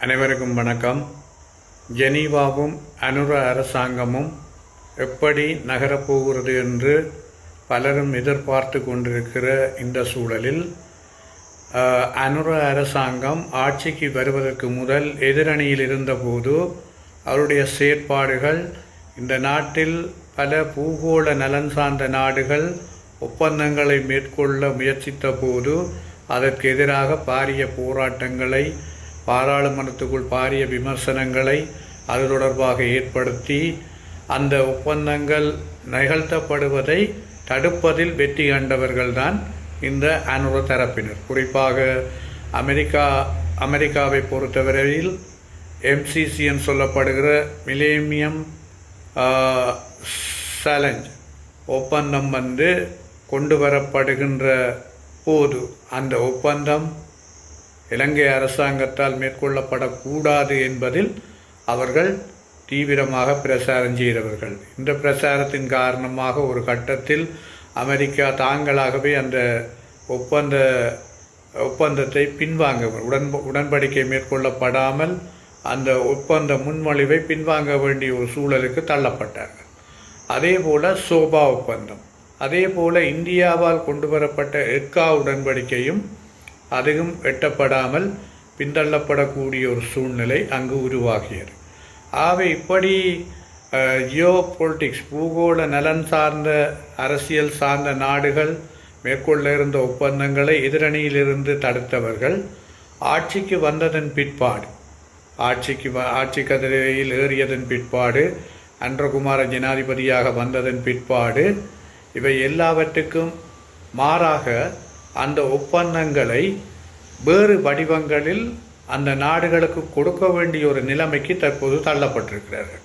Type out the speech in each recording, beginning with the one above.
அனைவருக்கும் வணக்கம். ஜெனீவாவும் அனுர அரசாங்கமும் எப்படி நகரப்போகிறது என்று பலரும் எதிர்பார்த்து கொண்டிருக்கிற இந்த சூழலில் அனுர அரசாங்கம் ஆட்சிக்கு வருவதற்கு முதல் எதிரணியில் இருந்தபோது அவருடைய செயற்பாடுகள் இந்த நாட்டில் பல பூகோள நலன் சார்ந்த நாடுகள் ஒப்பந்தங்களை மேற்கொள்ள முயற்சித்த போது அதற்கு எதிராக பாரிய போராட்டங்களை பாராளுமன்றத்துக்குள் பாரிய விமர்சனங்களை அது தொடர்பாக ஏற்படுத்தி அந்த ஒப்பந்தங்கள் நிகழ்த்தப்படுவதை தடுப்பதில் வெற்றி கண்டவர்கள்தான் இந்த அனுர தரப்பினர். குறிப்பாக அமெரிக்கா அமெரிக்காவை பொறுத்தவரையில் எம்சிசின்னு சொல்லப்படுகிற மிலேமியம் சேலஞ்ச் ஒப்பந்தம் வந்து கொண்டு வரப்படுகின்ற போது அந்த ஒப்பந்தம் இலங்கை அரசாங்கத்தால் மேற்கொள்ளப்படக்கூடாது என்பதில் அவர்கள் தீவிரமாக பிரசாரம் செய்தவர்கள். இந்த பிரசாரத்தின் காரணமாக ஒரு கட்டத்தில் அமெரிக்கா தாங்களாகவே அந்த ஒப்பந்த ஒப்பந்தத்தை பின்வாங்க உடன் உடன்படிக்கை மேற்கொள்ளப்படாமல் அந்த ஒப்பந்த முன்மொழிவை பின்வாங்க வேண்டிய ஒரு சூழலுக்கு தள்ளப்பட்டார்கள். அதே போல் சோபா ஒப்பந்தம். அதே போல் இந்தியாவால் கொண்டு வரப்பட்ட எட்கா உடன்படிக்கையும் அதுவும் எட்டப்படாமல் பின்தள்ளப்படக்கூடிய ஒரு சூழ்நிலை அங்கு உருவாகியது. ஆகவே இப்படி ஜியோ பொலிட்டிக்ஸ் பூகோள நலன் சார்ந்த அரசியல் சார்ந்த நாடுகள் மேற்கொள்ள இருந்த ஒப்பந்தங்களை எதிரணியிலிருந்து தடுத்தவர்கள் ஆட்சிக்கு வந்ததன் பிற்பாடு ஆட்சிக்கு வ- ஆட்சி கதிரையில் ஏறியதன் பிற்பாடு அன்றகுமார ஜனாதிபதியாக வந்ததன் பிற்பாடு இவை எல்லாவற்றுக்கும் மாறாக அந்த ஒப்பந்தங்களை வேறு வடிவங்களில் அந்த நாடுகளுக்கு கொடுக்க வேண்டிய ஒரு நிலைமைக்கு தற்போது தள்ளப்பட்டிருக்கிறார்கள்.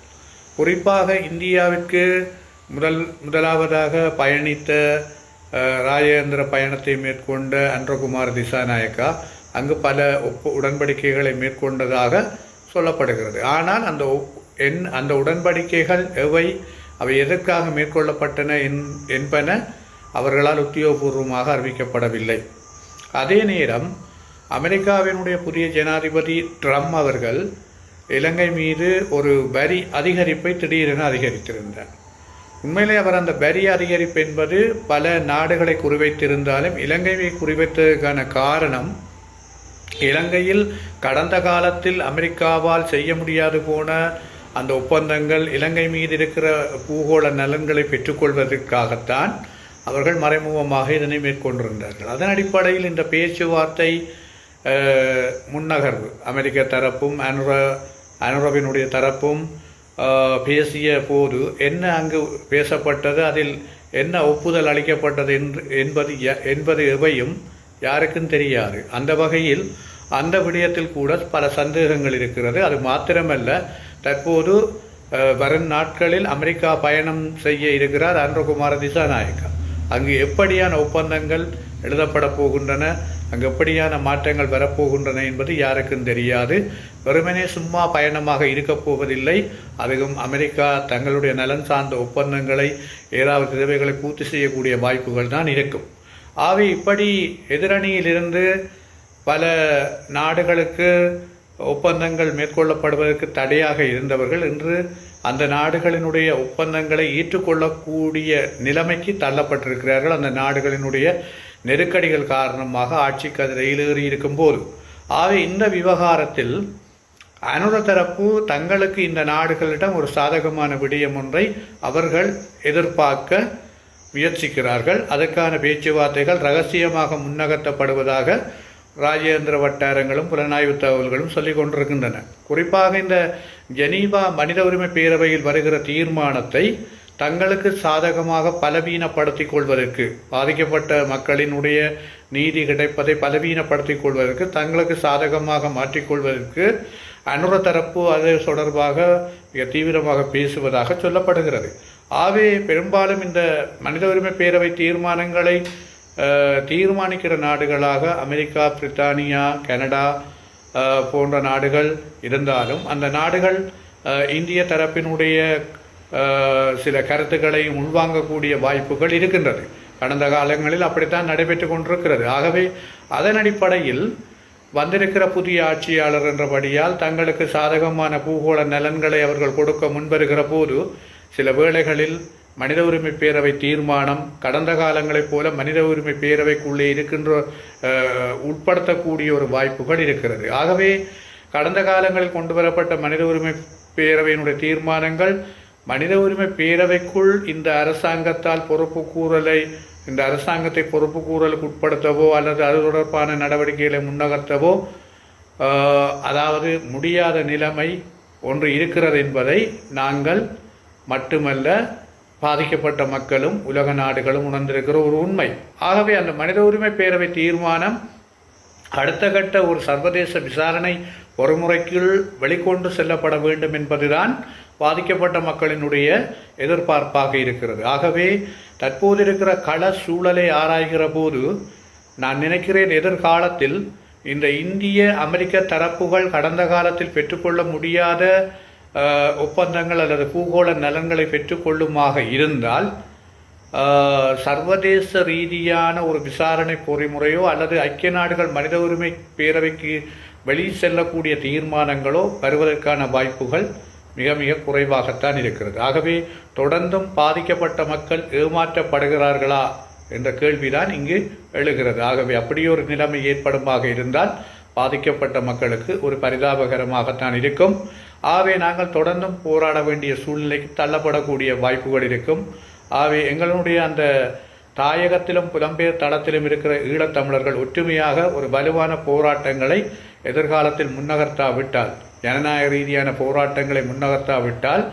குறிப்பாக இந்தியாவிற்கு முதல் முதலாவதாக பயணித்த ராஜேந்திர பயணத்தை மேற்கொண்ட அன்றகுமார் திசாநாயக்கா அங்கு பல ஒப்பு உடன்படிக்கைகளை மேற்கொண்டதாக சொல்லப்படுகிறது. ஆனால் அந்த ஒப்- என் அந்த உடன்படிக்கைகள் எவை அவை எதற்காக மேற்கொள்ளப்பட்டன என்- என்பன அவர்களால் உத்தியோகபூர்வமாக அறிவிக்கப்படவில்லை. அதே நேரம் அமெரிக்காவினுடைய புதிய ஜனாதிபதி ட்ரம்ப் அவர்கள் இலங்கை மீது ஒரு வரி அதிகரிப்பை திடீரென அதிகரித்திருந்தார். உண்மையிலே அவர் அந்த வரி அதிகரிப்பு என்பது பல நாடுகளை குறிவைத்திருந்தாலும் இலங்கையை குறிவைத்ததற்கான காரணம் இலங்கையில் கடந்த காலத்தில் அமெரிக்காவால் செய்ய முடியாது போன அந்த ஒப்பந்தங்கள் இலங்கை மீது இருக்கிற பூகோள நலன்களை பெற்றுக்கொள்வதற்காகத்தான் அவர்கள் மறைமுகமாக இதனை மேற்கொண்டிருந்தார்கள். அதன் அடிப்படையில் இந்த பேச்சுவார்த்தை முன்னகர்வு அமெரிக்க தரப்பும் அனுர அனுரவினுடைய தரப்பும் பேசிய போது என்ன அங்கு பேசப்பட்டது அதில் என்ன ஒப்புதல் அளிக்கப்பட்டது என்று என்பது என்பது எவையும் யாருக்கும் தெரியாது. அந்த வகையில் அந்த விடயத்தில் கூட பல சந்தேகங்கள் இருக்கிறது. அது மாத்திரமல்ல தற்போது வரும் நாட்களில் அமெரிக்கா பயணம் செய்ய இருக்கிறார் அன்றகுமார திசாநாயக்கா. அங்கு எப்படியான ஒப்பந்தங்கள் எழுதப்பட போகின்றன அங்கு எப்படியான மாற்றங்கள் வரப்போகின்றன என்பது யாருக்கும் தெரியாது. வெறுமனே சும்மா பயணமாக இருக்கப் போவதில்லை. அதுவும் அமெரிக்கா தங்களுடைய நலன் சார்ந்த ஒப்பந்தங்களை ஏதாவது தேவைகளை பூர்த்தி செய்யக்கூடிய வாய்ப்புகள் தான் இருக்கும். ஆகவே இப்படி எதிரணியிலிருந்து பல நாடுகளுக்கு ஒப்பந்தங்கள் மேற்கொள்ளப்படுவதற்கு தடையாக இருந்தவர்கள் இன்று அந்த நாடுகளினுடைய ஒப்பந்தங்களை ஏற்றுக்கொள்ளக்கூடிய நிலைமைக்கு தள்ளப்பட்டிருக்கிறார்கள். அந்த நாடுகளினுடைய நெருக்கடிகள் காரணமாக ஆட்சி கதிரையில் ஏறி இருக்கும்போது. ஆகவே இந்த விவகாரத்தில் அனுர தரப்பு தங்களுக்கு இந்த நாடுகளிடம் ஒரு சாதகமான விடயம் ஒன்றை அவர்கள் எதிர்பார்க்க முயற்சிக்கிறார்கள். அதற்கான பேச்சுவார்த்தைகள் ரகசியமாக முன்னகர்த்தப்படுவதாக ராஜேந்திர வட்டாரங்களும் புலனாய்வு தகவல்களும் சொல்லிக் கொண்டிருக்கின்றன. குறிப்பாக இந்த ஜெனீவா மனித உரிமை பேரவையில் வருகிற தீர்மானத்தை தங்களுக்கு சாதகமாக பலவீனப்படுத்திக் கொள்வதற்கு பாதிக்கப்பட்ட மக்களினுடைய நீதி கிடைப்பதை பலவீனப்படுத்திக் கொள்வதற்கு தங்களுக்கு சாதகமாக மாற்றிக்கொள்வதற்கு அனுர தரப்பு அது தொடர்பாக மிக தீவிரமாக பேசுவதாக சொல்லப்படுகிறது. ஆகவே பெரும்பாலும் இந்த மனித உரிமை பேரவை தீர்மானங்களை தீர்மானிக்கிற நாடுகளாக அமெரிக்கா பிரித்தானியா கனடா போன்ற நாடுகள் இருந்தாலும் அந்த நாடுகள் இந்திய தரப்பினுடைய சில கருத்துக்களை உள்வாங்கக்கூடிய வாய்ப்புகள் இருக்கின்றது. கடந்த காலங்களில் அப்படித்தான் நடைபெற்று கொண்டிருக்கிறது. ஆகவே அதன் அடிப்படையில் வந்திருக்கிற புதிய ஆட்சியாளர் என்றபடியால் தங்களுக்கு சாதகமான பூகோள நலன்களை அவர்கள் கொடுக்க முன்வருகிற போது சில வேளைகளில் மனித உரிமை பேரவை தீர்மானம் கடந்த காலங்களைப் போல மனித உரிமை பேரவைக்குள்ளே இருக்கின்ற உட்படுத்தக்கூடிய ஒரு வாய்ப்புகள் இருக்கிறது. ஆகவே கடந்த காலங்களில் கொண்டு வரப்பட்ட மனித உரிமை பேரவையினுடைய தீர்மானங்கள் மனித உரிமை பேரவைக்குள் இந்த அரசாங்கத்தால் பொறுப்பு கூறலை இந்த அரசாங்கத்தை பொறுப்பு கூறலுக்கு உட்படுத்தவோ அல்லது அது தொடர்பான நடவடிக்கைகளை முன்னகர்த்தவோ அதாவது முடியாத நிலைமை ஒன்று இருக்கிறது என்பதை நாங்கள் மட்டுமல்ல பாதிக்கப்பட்ட மக்களும் உலக நாடுகளும் உணர்ந்திருக்கிற ஒரு உண்மை. ஆகவே அந்த மனித உரிமை பேரவை தீர்மானம் அடுத்த கட்ட ஒரு சர்வதேச விசாரணை ஒருமுறைக்குள் வெளிக்கொண்டு செல்லப்பட வேண்டும் என்பதுதான் பாதிக்கப்பட்ட மக்களினுடைய எதிர்பார்ப்பாக இருக்கிறது. ஆகவே தற்போது இருக்கிற கள சூழலை ஆராய்கிற போது நான் நினைக்கிறேன் எதிர்காலத்தில் இந்த இந்திய அமெரிக்க தரப்புகள் கடந்த காலத்தில் பெற்றுக்கொள்ள முடியாத ஒப்பந்தங்கள் அல்லது பூகோள நலன்களை பெற்றுக்கொள்ளுமாக இருந்தால் சர்வதேச ரீதியான ஒரு விசாரணை பொறிமுறையோ அல்லது ஐக்கிய நாடுகள் மனித உரிமை பேரவைக்கு வெளி செல்லக்கூடிய தீர்மானங்களோ வருவதற்கான வாய்ப்புகள் மிக மிக குறைவாகத்தான் இருக்கிறது. ஆகவே தொடர்ந்தும் பாதிக்கப்பட்ட மக்கள் ஏமாற்றப்படுகிறார்களா என்ற கேள்விதான் இங்கு எழுகிறது. ஆகவே அப்படியே ஒரு நிலைமை ஏற்படுமாக இருந்தால் பாதிக்கப்பட்ட மக்களுக்கு ஒரு பரிதாபகரமாகத்தான் இருக்கும். ஆகவே நாங்கள் தொடர்ந்தும் போராட வேண்டிய சூழ்நிலைக்கு தள்ளப்படக்கூடிய வாய்ப்புகள் இருக்கும். ஆகவே எங்களுடைய அந்த தாயகத்திலும் புலம்பெயர் தளத்திலும் இருக்கிற ஈழத்தமிழர்கள் ஒற்றுமையாக ஒரு வலுவான போராட்டங்களை எதிர்காலத்தில் முன்னகர்த்தாவிட்டால் ஜனநாயக ரீதியான போராட்டங்களை முன்னகர்த்தாவிட்டால்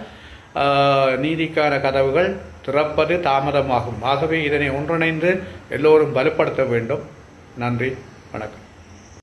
நீதிக்கான கதவுகள் திறப்பது தாமதமாகும். ஆகவே இதனை ஒன்றிணைந்து எல்லோரும் வலுப்படுத்த வேண்டும். நன்றி. வணக்கம்.